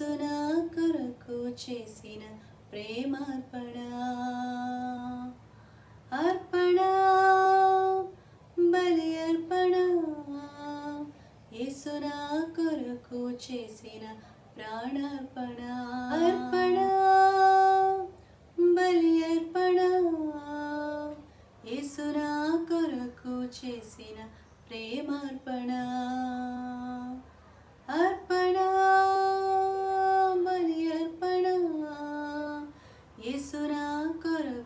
యేసు నా కొరకు చేసిన ప్రేమార్పణ. అర్పణ బలి అర్పణ. యేసు నా కొరకు చేసిన ప్రాణార్పణ. అర్పణ బలి అర్పణ. యేసు నా కొరకు చేసిన ప్రేమార్పణ.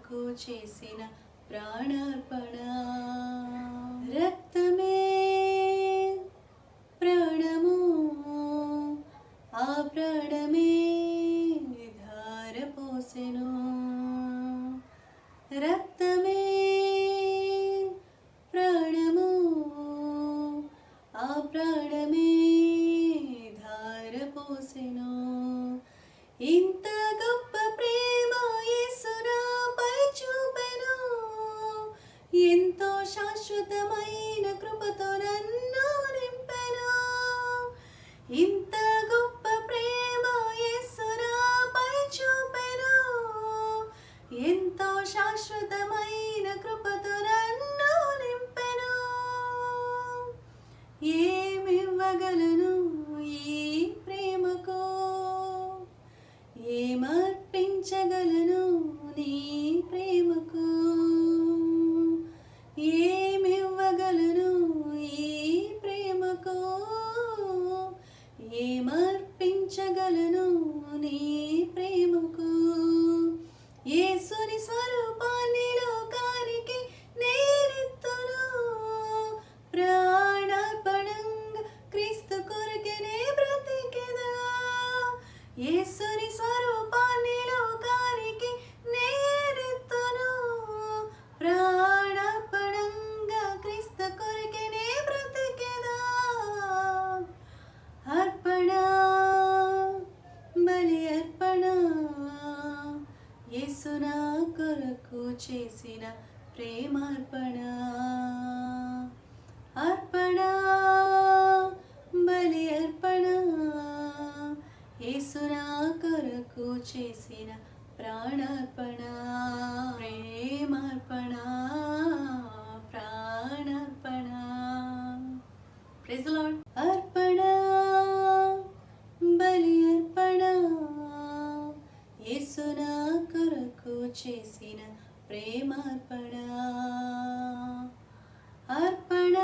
కొరకు చేసిన ప్రాణార్పణ. రక్తమే ప్రాణము ఆ ప్రాణమే ధార పోసెను రక్తమే ప్రాణము ఆ ప్రాణ అనంతమైన కృపతో నన్ను నింపెను. ఇంత గొప్ప ప్రేమ యేసునాపై చూపెను. ఎంతో శాశ్వతమైన కృపతో నన్ను నింపెను. ఏమివ్వగలను? చేసిన ప్రేమార్పణ. అర్పణ బలి అర్పణ. ఏసునా కొరకు చేసిన ప్రాణార్పణ. ప్రేమార్పణ ప్రాణార్పణ. ప్రెజలాడ్ అర్పణ బలి అర్పణ. ఏసునా కొరకు చేసిన ప్రేమార్పణ అర్పణ